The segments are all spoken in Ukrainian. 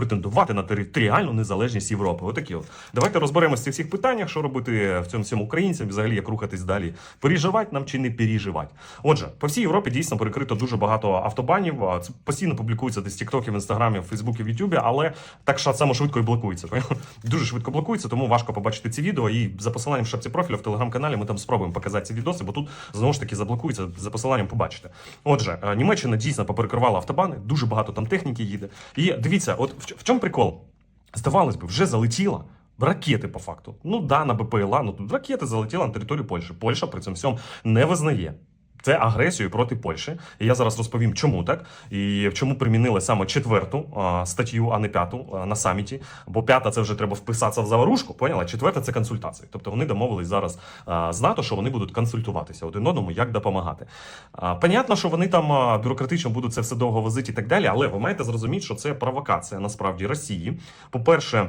претендувати на територіальну незалежність Європи. Отакі от. Давайте розберемося в цих всіх питаннях, що робити в цьому всьому українцям, взагалі як рухатись далі. Переживати нам чи не переживати. Отже, по всій Європі дійсно перекрито дуже багато автобанів. Це постійно публікується десь в Тіктокі, в Ютубі, але так само швидко і блокується. Дуже швидко блокується, тому важко побачити ці відео. І за посиланням шапці профілю в телеграм-каналі ми там спробуємо показати ці відоси, бо тут знову ж таки заблокується за посиланням. Побачите. Отже, е, Німеччина дійсно поперекривала автобани, дуже багато там техніки їде. І дивіться, от в, в чому прикол? Здавалось би, вже залетіла. Ракети по факту. Ну да, на БПЛА, ну тут ракети залетіли на територію Польщі. Польща при цьому всьому не визнає. Це агресію проти Польщі. І я зараз розповім, чому так і в чому примінили саме четверту а, статтю, а не п'яту а, на саміті. Бо п'ята це вже треба вписатися в заварушку. Поняла? Четверта це консультації. Тобто вони домовились зараз а, з НАТО, що вони будуть консультуватися один одному, як допомагати. А, понятно, що вони там а, бюрократично будуть це все довго возити і так далі, але ви маєте зрозуміти, що це провокація насправді Росії. По-перше.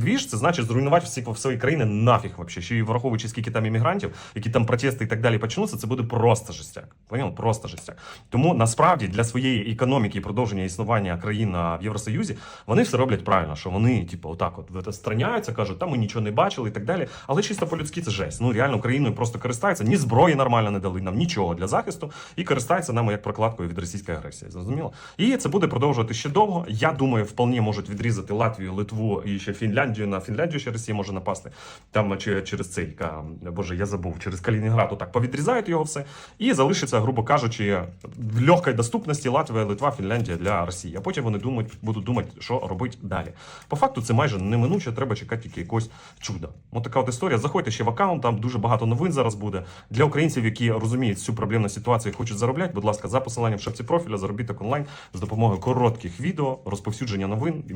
двіж, це значить зруйнувати всі свої країни нафіг вообще. Ще й враховуючи, скільки там іммігрантів, які там протести і так далі почнуться, це буде просто жестяк. Понял? Просто жестяк. Тому насправді для своєї економіки і продовження існування країн в Євросоюзі вони все роблять правильно, що вони, типу, отак от страняються, кажуть, там ми нічого не бачили і так далі. Але чисто по-людськи це жесть. Ну реально Україною просто користаються, ні зброї нормально не дали нам нічого для захисту і користаються нами як прокладкою від російської агресії. Зрозуміло? І це буде продовжувати ще довго. Я думаю, вполне можуть відрізати Латвію, Литву і ще Фінляндію. На Фінляндію ще Росія може напасти. Там чи- через цей боже, я забув, через Калінінград так повідрізають його все. І залишиться, грубо кажучи, в легкій доступності Латвія, Литва, Фінляндія для Росії. А потім вони думають, будуть думати, що робити далі. По факту це майже неминуче, треба чекати тільки якогось чуда. Ось така от історія. Заходьте ще в аккаунт, там дуже багато новин зараз буде. Для українців, які розуміють цю проблемну ситуацію і хочуть заробляти, будь ласка, за посиланням в шапці профіля, заробіток онлайн з допомогою коротких відео, розповсюдження новин. І